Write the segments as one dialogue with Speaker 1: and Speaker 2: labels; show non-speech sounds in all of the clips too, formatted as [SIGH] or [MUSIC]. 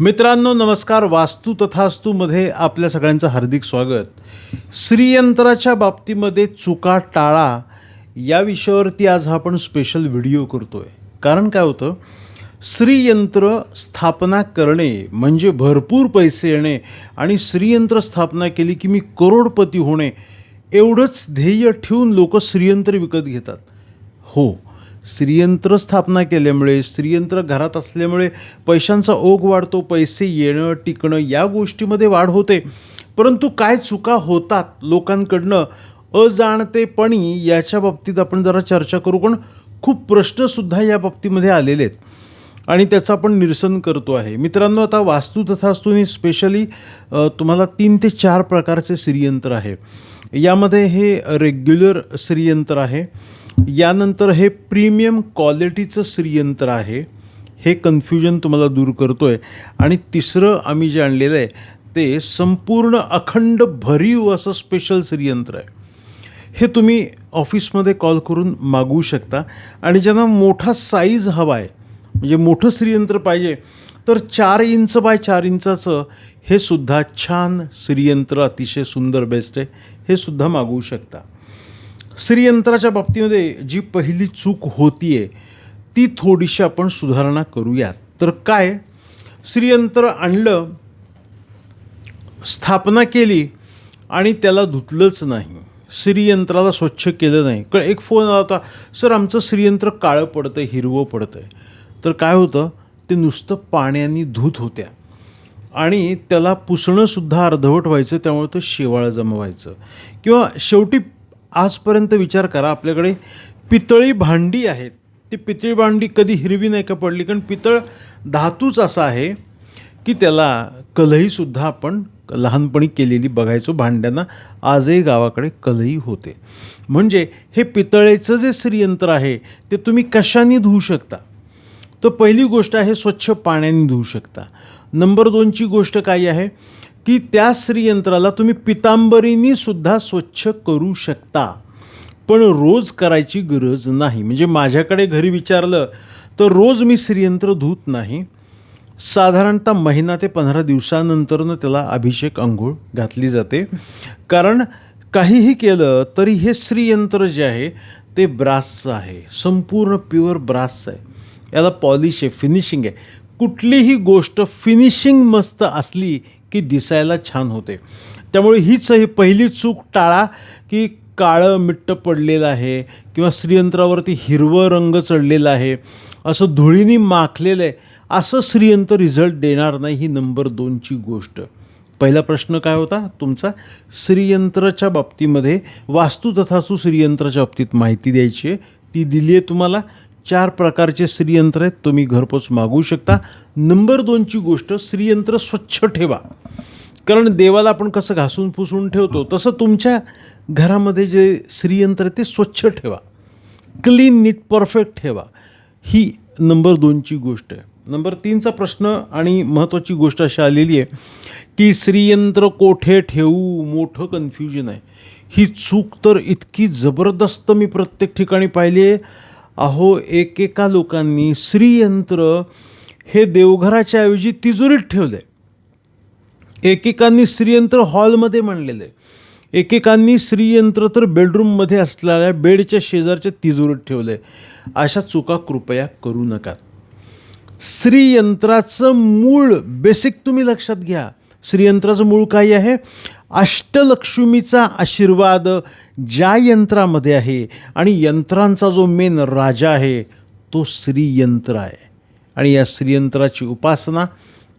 Speaker 1: मित्रांनो नमस्कार. वास्तू तथास्तूमध्ये आपल्या सगळ्यांचं हार्दिक स्वागत. श्रीयंत्राच्या बाबतीमध्ये चुका टाळा या विषयावरती आज हा आपण स्पेशल व्हिडिओ करतो आहे कारण काय होतं? श्रीयंत्र स्थापना करणे म्हणजे भरपूर पैसे येणे आणि श्रीयंत्र स्थापना केली की मी करोडपती होणे एवढंच ध्येय ठेवून लोक श्रीयंत्र विकत घेतात. हो श्रीयंत्र स्थापना केल्यामुळे स्त्रियंत्र घरात असल्यामुळे पैशांचा ओघ वाढतो पैसे येणं टिकणं या गोष्टीमध्ये वाढ होते. परंतु काय चुका होतात लोकांकडनं अजाणतेपणी याच्या बाबतीत आपण जरा चर्चा करू पण खूप प्रश्नसुद्धा या बाबतीमध्ये आलेले आहेत. आणि त्याचं आपण निरसन करतो आहे. मित्रांनो आता वास्तू तथास्तूनी स्पेशली तुम्हाला तीन ते चार प्रकारचे श्रीयंत्र आहे. यामध्ये हे रेग्युलर श्रीयंत्र आहे. यानंतर हे प्रीमियम क्वालिटीचं श्रीयंत्र आहे. हे कन्फ्युजन तुम्हाला दूर करतो आहे आणि तिसरं आम्ही जे आणलेलं आहे ते संपूर्ण अखंड भरीव असं स्पेशल श्रीयंत्र आहे. हे तुम्ही ऑफिसमध्ये कॉल करून मागवू शकता. आणि ज्यांना मोठा साईज हवा आहे म्हणजे मोठं श्रीयंत्र पाहिजे तर चार इंच बाय चार इंचाचं हे सुद्धा छान श्रीयंत्र अतिशय सुंदर बेस्ट आहे. हे सुद्धा मागवू शकता. श्रीयंत्राच्या बाबतीमध्ये जी पहिली चूक होती आहे ती थोडीशी आपण सुधारणा करूयात. तर काय? श्रीयंत्र आणलं स्थापना केली आणि त्याला धुतलंच नाही. श्रीयंत्राला स्वच्छ केलं नाही. क एक फोन आला होता सर आमचं श्रीयंत्र काळं पडतं आहे हिरवं पडतं आहे तर काय होतं? ते नुसतं पाण्याने धूत होत्या. आणि त्याला पुसणंसुद्धा अर्धवट व्हायचं त्यामुळे ते शेवाळं जमा व्हायचं किंवा शेवटी आजपर्यंत विचार करा आपल्याकडे पितळी भांडी आहेत. ती पितळी भांडी कधी हिरवी नाही का पडली? कारण पितळ धातूच असा आहे की त्याला कलहीसुद्धा आपण लहानपणी केलेली बघायचो. भांड्यांना आजही गावाकडे कलही होते. म्हणजे हे पितळेचं जे श्रीयंत्र आहे ते तुम्ही कशाने धुवू शकता? तर पहिली गोष्ट आहे स्वच्छ पाण्याने धुवू शकता. नंबर दोनची गोष्ट काय आहे? की त्या श्रीयंत्राला तुम्ही पितांबरीनी सुद्धा स्वच्छ करू शकता. पण रोज करायची गरज नाही. म्हणजे माझ्याकडे घरी विचारलं तर रोज मी श्रीयंत्र धुत नाही. साधारणतः महिना ते पंधरा दिवसानंतरनं त्याला अभिषेक अंघोळ घातली जाते. कारण काहीही केलं तरी हे श्रीयंत्र जे आहे ते ब्रासचं आहे. संपूर्ण प्युअर ब्रासचं आहे. याला पॉलिश आहे फिनिशिंग आहे. कुठलीही गोष्ट फिनिशिंग मस्त असली की दिसायला छान होते. त्यामुळे हीच ही पहिली चूक टाळा की काळं मिट्ट पडलेलं आहे किंवा श्रीयंत्रावरती हिरवं रंग चढलेला आहे. असं धुळीनी माखलेलं आहे. असं श्रीयंत्र रिझल्ट देणार नाही ही नंबर दोनची गोष्ट. पहिला प्रश्न काय होता? तुमचा श्रीयंत्राच्या बाबतीमध्ये वास्तू तथासू श्रीयंत्राच्या बाबतीत माहिती द्यायची आहे. ती दिली आहे तुम्हाला. चार प्रकारचे श्रीयंत्र आहेत तुम्ही घरपोच मागवू शकता. नंबर दोनची गोष्ट श्रीयंत्र स्वच्छ ठेवा. कारण देवाला आपण कसं घासून पुसून ठेवतो तसं तुमच्या घरामध्ये जे श्रीयंत्र आहे ते स्वच्छ ठेवा. क्लीन नीट परफेक्ट ठेवा. ही नंबर दोनची गोष्ट आहे. नंबर तीनचा प्रश्न आणि महत्त्वाची गोष्ट अशी आलेली आहे की श्रीयंत्र कोठे ठेवू? मोठं कन्फ्युजन आहे. ही चूक तर इतकी जबरदस्त मी प्रत्येक ठिकाणी पाहिली आहे. अहो एकेका लोकांनी श्रीयंत्र हे देवघराच्या ऐवजी तिजोरीत ठेवलं आहे एकेकांनी श्रीयंत्र हॉलमध्ये मांडलेलं आहे. एकेकांनी श्रीयंत्र तर बेडरूममध्ये असलेल्या बेडच्या शेजारच्या तिजोरीत ठेवलं आहे अशा चुका कृपया करू नका. श्रीयंत्राचं मूळ बेसिक तुम्ही लक्षात घ्या. श्रीयंत्राचं मूळ काय आहे? अष्टलक्ष्मीचा आशीर्वाद ज्या यंत्रामध्ये आहे आणि यंत्रांचा जो मेन राजा आहे तो श्रीयंत्र आहे. आणि या श्रीयंत्राची उपासना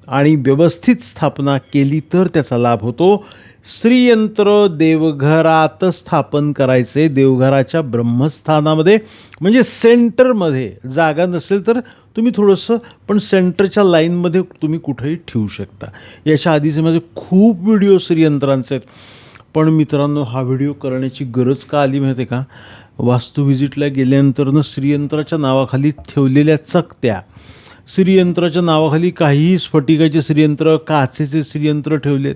Speaker 1: आणि व्यवस्थित स्थापना केली तर त्याचा लाभ होतो. श्रीयंत्र देवघरात स्थापन करायचे देवघराच्या ब्रह्मस्थानामध्ये म्हणजे सेंटरमध्ये जागा नसेल तर तुम्ही थोडंसं पण सेंटरच्या लाईनमध्ये तुम्ही कुठेही ठेवू शकता. याच्या आधीचे माझे खूप व्हिडिओ श्रीयंत्रांचे आहेत. पण मित्रांनो हा व्हिडिओ करण्याची गरज का आली माहिती आहे का? वास्तू व्हिजिटला गेल्यानंतरनं श्रीयंत्राच्या नावाखाली ठेवलेल्या चकत्या. श्रीयंत्राच्या नावाखाली काहीही स्फटिकाचे श्रीयंत्र काचेचे श्रीयंत्र ठेवलेत.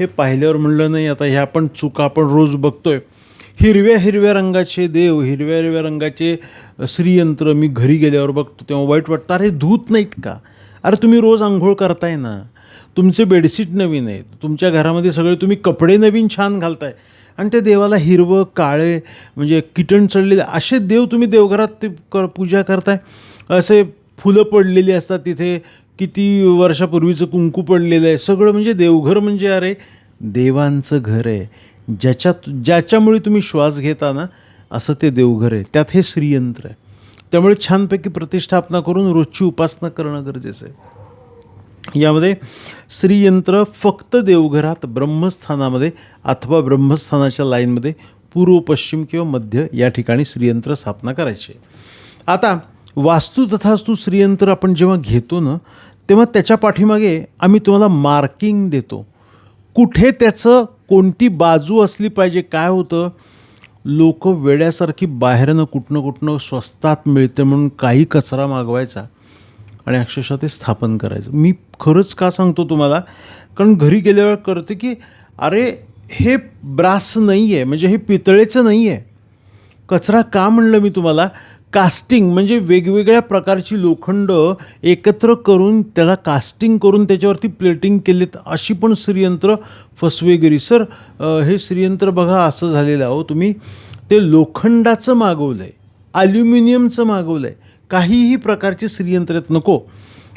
Speaker 1: हे पाहिल्यावर म्हणलं नाही आता ह्या पण चुका आपण रोज बघतोय. हिरव्या हिरव्या रंगाचे देव हिरव्या हिरव्या रंगाचे श्रीयंत्र मी घरी गेल्यावर बघतो तेव्हा वाईट वाटतं अरे धूत नाहीत का? अरे तुम्ही रोज आंघोळ करताय ना. तुमचे बेडशीट नवीन आहेत. तुमच्या घरामध्ये सगळे तुम्ही कपडे नवीन छान घालताय. आणि ते देवाला हिरवं काळे म्हणजे किटण चढलेले असे देव तुम्ही देवघरात ते कर पूजा करताय. असे फुलं पडलेली असतात तिथे. किती वर्षापूर्वीचं कुंकू पडलेलं आहे. सगळं म्हणजे देवघर म्हणजे अरे देवांचं घर आहे. ज्याच्यात ज्याच्यामुळे तुम्ही श्वास घेता ना असं ते देवघर आहे. त्यात हे श्रीयंत्र आहे. त्यामुळे छानपैकी प्रतिष्ठापना करून रोजची उपासना करणं गरजेचं आहे. यामध्ये श्रीयंत्र फक्त देवघरात ब्रह्मस्थानामध्ये अथवा ब्रह्मस्थानाच्या लाईनमध्ये पूर्व पश्चिम किंवा मध्य या ठिकाणी श्रीयंत्र स्थापना करायचे. आता वास्तू तथास्तू श्रीयंत्र आपण जेव्हा घेतो ना तेव्हा त्याच्या पाठीमागे आम्ही तुम्हाला मार्किंग देतो. कुठे त्याचं कोणती बाजू असली पाहिजे काय होतं लोक वेड्यासारखी बाहेरनं कुठनं कुठनं स्वस्तात मिळते म्हणून काही कचरा मागवायचा आणि अक्षरशः ते स्थापन करायचं. मी खरंच का सांगतो तुम्हाला? कारण घरी गेल्यावर करते की अरे हे ब्रास नाही आहे म्हणजे हे पितळेचं नाही आहे कचरा का म्हणलं मी तुम्हाला? कास्टिंग म्हणजे वेगवेगळ्या प्रकारची लोखंड एकत्र करून त्याला कास्टिंग करून त्याच्यावरती प्लेटिंग केलीत अशी पण श्रीयंत्र फसवेगिरी. सर हे श्रीयंत्र बघा असं झालेलं आहो अहो तुम्ही. ते लोखंडाचं मागवलं आहे ॲल्युमिनियमचं मागवलं आहे काहीही प्रकारचे श्रीयंत्र आहेत नको.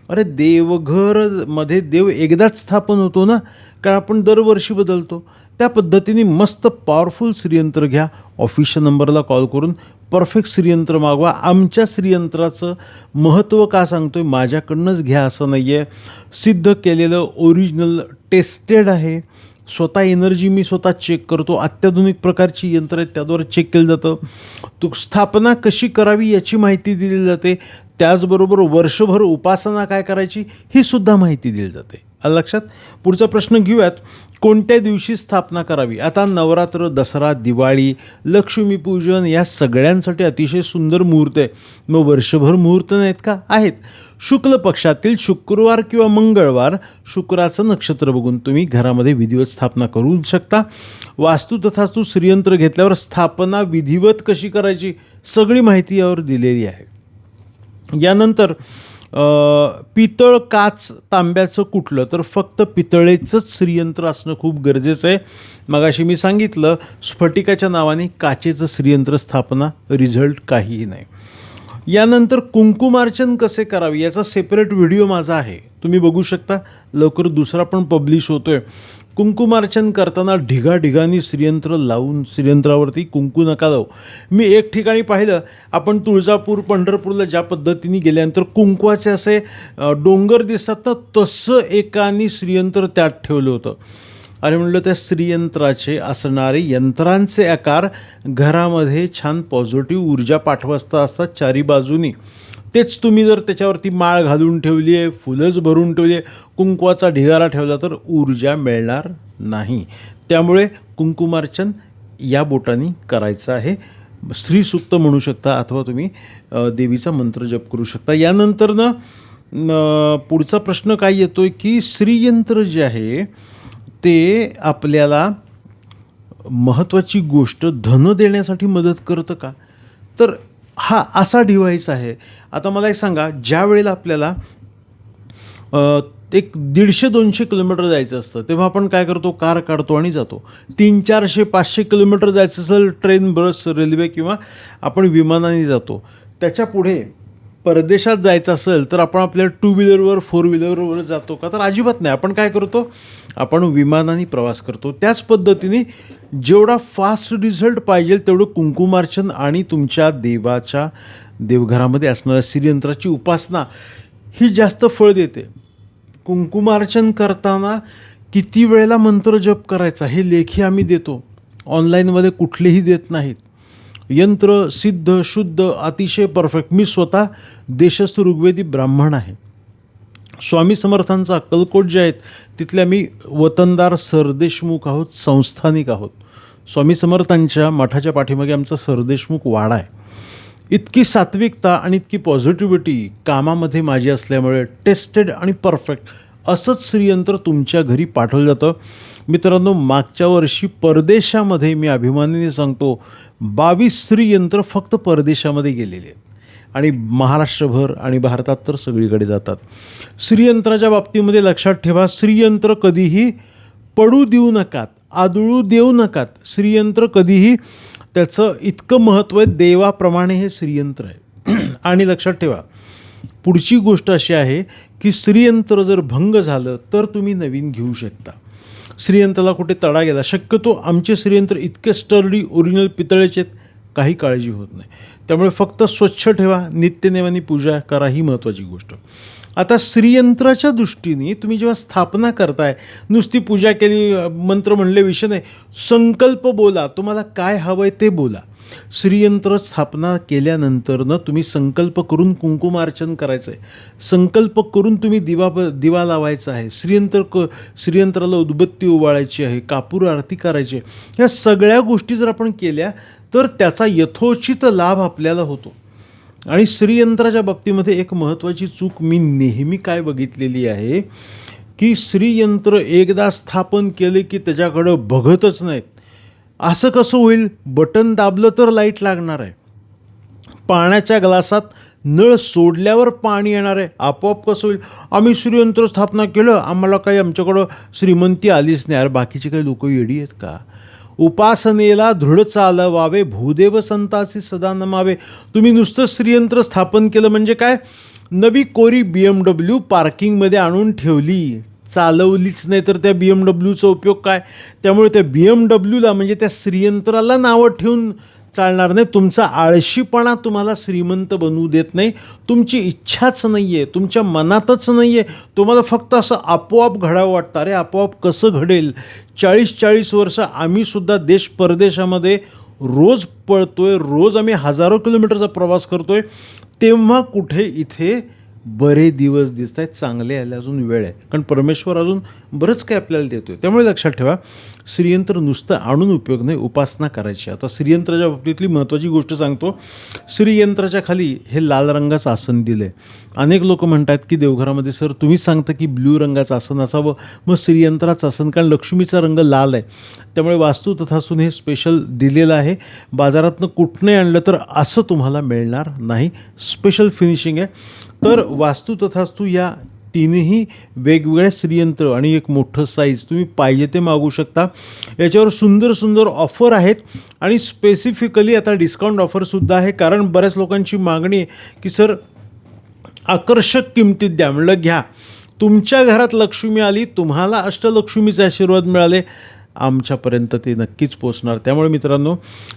Speaker 1: अरे देवघरमध्ये देव एकदाच स्थापन होतो ना कारण आपण दरवर्षी बदलतो. त्या पद्धतीने मस्त पॉवरफुल श्रीयंत्र घ्या. ऑफिसच्या नंबरला कॉल करून परफेक्ट श्रीयंत्र मागवा. आमच्या श्रीयंत्राचं महत्त्व का सांगतो आहे माझ्याकडनंच घ्या असं नाही आहे सिद्ध केलेलं ओरिजिनल टेस्टेड आहे. स्वतः एनर्जी मी स्वतः चेक करतो. अत्याधुनिक प्रकारची यंत्र आहेत त्याद्वारे चेक केलं जातं. तू स्थापना कशी करावी याची माहिती दिली जाते. त्याचबरोबर वर्षभर उपासना काय करायची ही सुद्धा माहिती दिली जाते. लक्षात? पुढचा प्रश्न घेऊयात. कोणत्या दिवशी स्थापना करावी? आता नवरात्र दसरा दिवाळी लक्ष्मीपूजन या सगळ्यांसाठी अतिशय सुंदर मुहूर्त आहे. मग वर्षभर मुहूर्त नाहीत का? आहेत. शुक्ल पक्षातील शुक्रवार किंवा मंगळवार शुक्राचं नक्षत्र बघून तुम्ही घरामध्ये विधिवत स्थापना करू शकता. वास्तू तथास्तू श्रीयंत्र घेतल्यावर स्थापना विधिवत कशी करायची? सगळी माहिती यावर दिलेली आहे. यानंतर पितळ काच तांब्याचं कुठलं? तर फक्त पितळेचंच श्रीयंत्र असणं खूप गरजेचं आहे. मगाशी मी सांगितलं स्फटिकाच्या नावाने काचेचं श्रीयंत्र स्थापना रिझल्ट काहीही नाही. यानंतर कुंकुमार्चन कसे करावे? याचा सेपरेट व्हिडिओ माझा आहे. तुम्ही बघू शकता. लवकर दुसरा पण पब्लिश होतो आहे कुंकुमार्चन करताना ढिगाढिगानी श्रीयंत्र लावून श्रीयंत्रावरती कुंकू नका लावू. मी एक ठिकाणी पाहिलं आपण तुळजापूर पंढरपूरला ज्या पद्धतीने गेल्यानंतर कुंकवाचे असे डोंगर दिसतात ना तसं एकानी श्रीयंत्र त्यात ठेवलं होतं. अरे म्हणलं त्या स्त्रीयंत्राचे असणारे यंत्रांचे आकार घरामध्ये छान पॉझिटिव्ह ऊर्जा पाठवस्ता असतात चारी बाजूनी. तेच तुम्ही जर त्याच्यावरती माळ घालून ठेवली आहे फुलंच भरून ठेवली आहे कुंकवाचा ढिगारा ठेवला तर ऊर्जा मिळणार नाही. त्यामुळे कुंकुमार्चन या बोटांनी करायचं आहे. श्रीसुक्त म्हणू शकता अथवा तुम्ही देवीचा मंत्र जप करू शकता. यानंतरनं न, पुढचा प्रश्न काय येतो आहे की श्रीयंत्र जे आहे ते आपल्याला महत्त्वाची गोष्ट धन देण्यासाठी मदत करतं का? तर हा असा डिव्हाइस आहे. आता मला एक सांगा ज्या वेळेला आपल्याला एक दीडशे दोनशे किलोमीटर जायचं असतं तेव्हा आपण काय करतो? कार काढतो आणि जातो. तीन चारशे पाचशे किलोमीटर जायचं असेल ट्रेन बस रेल्वे किंवा आपण विमानाने जातो. त्याच्या पुढे परदेशात जायचं असेल तर आपण आपल्या टू व्हीलरवर फोर व्हीलरवर जातो का? तर अजिबात नाही. आपण काय करतो? आपण विमानाने प्रवास करतो. त्याच पद्धतीने जेवढा फास्ट रिझल्ट पाहिजे तेवढं कुंकुमार्चन आणि तुमच्या देवाच्या देवघरामध्ये असणाऱ्या श्रीयंत्राची उपासना ही जास्त फळ देते. कुंकुमार्चन करताना किती वेळेला मंत्र जप करायचा हे लेखी आम्ही देतो. ऑनलाईनमध्ये कुठलेही देत नाहीत. यंत्र सिद्ध शुद्ध अतिशय परफेक्ट. मी स्वतः देशस्थ ऋग्वेदी ब्राह्मण आहे. स्वामी समर्थांचा अक्कलकोट जे आहेत तिथल्या मी वतनदार सरदेशमुख आहोत संस्थानिक आहोत. स्वामी समर्थांच्या मठाच्या पाठीमागे आमचा सरदेशमुख वाडा आहे. इतकी सात्विकता आणि इतकी पॉझिटिव्हिटी कामामध्ये माझी असल्यामुळे टेस्टेड आणि परफेक्ट असंच श्रीयंत्र तुमच्या घरी पाठवलं जातं. मित्रांनो मागच्या वर्षी परदेशामध्ये मी अभिमानाने सांगतो बावीस श्रीयंत्र फक्त परदेशामध्ये गेलेले आहेत. आणि महाराष्ट्रभर आणि भारतात तर सगळीकडे जातात. श्रीयंत्राच्या बाबतीमध्ये लक्षात ठेवा श्रीयंत्र कधीही पडू देऊ नकात आदळू देऊ नकात. श्रीयंत्र कधीही त्याचं इतकं महत्त्व आहे देवाप्रमाणे हे श्रीयंत्र आहे. [CLEARS THROAT] आणि लक्षात ठेवा पुढची गोष्ट अशी आहे की श्रीयंत्र जर भंग झालं तर तुम्ही नवीन घेऊ शकता. श्रीयंत्राला कुठे तडा गेला शक्यतो आमचे श्रीयंत्र इतके स्टर्डी ओरिजिनल पितळेचे आहेत काही काळजी होत नाही. त्यामुळे फक्त स्वच्छ ठेवा नित्यनेवानी पूजा करा ही महत्त्वाची गोष्ट. आता श्रीयंत्राच्या दृष्टीने तुम्ही जेव्हा स्थापना करताय नुसती पूजा केली मंत्र म्हणले विषय नाही संकल्प बोला तुम्हाला काय हवं आहे ते बोला. श्रीयंत्र स्थापना केल्यानंतरनं तुम्ही संकल्प करून कुंकुमार्चन करायचं आहे संकल्प करून तुम्ही दिवा दिवा लावायचा आहे. श्रीयंत्र क श्रीयंत्राला उदबत्ती ओवाळायची आहे कापूर आरती करायची आहे. ह्या सगळ्या गोष्टी जर आपण केल्या तर त्याचा यथोचित लाभ आपल्याला होतो. आणि श्रीयंत्राच्या बाबतीमध्ये एक महत्त्वाची चूक मी नेहमी काय बघितलेली आहे की श्रीयंत्र एकदा स्थापन केले की त्याच्याकडं बघतच नाहीत. असं कसं होईल? बटन दाबलं तर लाइट लागणार आहे. पाण्याच्या ग्लासात नळ सोडल्यावर पाणी येणार आहे. आपोआप कसं होईल? आम्ही श्रीयंत्र स्थापना केलं आम्हाला काही आमच्याकडं श्रीमंती आलीच नाही. अरे बाकीचे काही लोक येडी आहेत का? उपासनेला दृढ चालवावे भूदेव संतासी सदा नमावे. तुम्ही नुसतं श्रीयंत्र स्थापन केलं म्हणजे काय? नवी कोरी बी एम डब्ल्यू पार्किंगमध्ये आणून ठेवली. चालवलीच नाही तर त्या बी एम डब्ल्यूचा उपयोग काय? त्यामुळे त्या बी एम डब्ल्यूला म्हणजे त्या श्रीयंत्राला नावं ठेवून चालणार नाही. तुमचा आळशीपणा तुम्हाला श्रीमंत बनवू देत नाही. तुमची इच्छाच नाही आहे तुमच्या मनातच नाही आहे तुम्हाला फक्त असं आपोआप घडावं वाटतं. अरे आपोआप कसं घडेल? चाळीस चाळीस वर्ष आम्हीसुद्धा देश परदेशामध्ये रोज पळतो आहे रोज आम्ही हजारो किलोमीटरचा प्रवास करतो आहे तेव्हा कुठे इथे बरे दिवस दिसत आहेत चांगले आले अजून वेळ आहे. कारण परमेश्वर अजून बरंच काही आपल्याला देतो आहे त्यामुळे लक्षात ठेवा श्रीयंत्र नुसतं आणून उपयोग नाही उपासना करायची. आता श्रीयंत्राच्या बाबतीतली महत्त्वाची गोष्ट सांगतो. श्रीयंत्राच्या खाली हे लाल रंगाचं आसन दिलं आहे अनेक लोक म्हणतात की देवघरामध्ये सर तुम्ही सांगता की ब्ल्यू रंगाचं आसन असावं मग श्रीयंत्राचं आसन कारण लक्ष्मीचा रंग लाल आहे. त्यामुळे वास्तू तथासून हे स्पेशल दिलेलं आहे. बाजारातनं कुठनंही आणलं तर असं तुम्हाला मिळणार नाही. स्पेशल फिनिशिंग आहे. तर वास्तू तथास्तू या तीनही वेगवेगळ्या श्रीयंत्र आणि एक मोठं साईज तुम्ही पाहिजे ते मागू शकता. याच्यावर सुंदर सुंदर ऑफर आहेत. आणि स्पेसिफिकली आता डिस्काउंट ऑफरसुद्धा आहे. कारण बऱ्याच लोकांची मागणी आहे की सर आकर्षक किमतीत द्या. म्हणलं घ्या. तुमच्या घरात लक्ष्मी आली तुम्हाला अष्टलक्ष्मीचे आशीर्वाद मिळाले. आमच्यापर्यंत ते नक्कीच पोचणार त्यामुळे मित्रांनो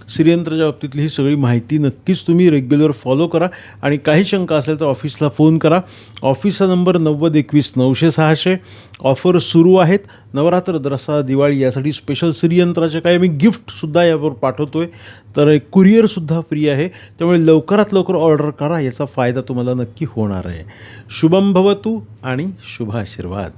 Speaker 1: श्रीयंत्राच्या बाबतीतली ही सगळी माहिती नक्कीच तुम्ही रेग्युलर फॉलो करा. आणि काही शंका असेल तर ऑफिसला फोन करा. ऑफिसचा नंबर नव्वद एकवीस नऊशे सहाशे. ऑफर सुरू आहेत. नवरात्र दसरा दिवाळी यासाठी स्पेशल श्रीयंत्राचे काही मी गिफ्टसुद्धा यावर पाठवतो आहे तर कुरिअरसुद्धा फ्री आहे. त्यामुळे लवकरात लवकर ऑर्डर करा. याचा फायदा तुम्हाला नक्की होणार आहे. शुभम भवतू आणि शुभ आशीर्वाद.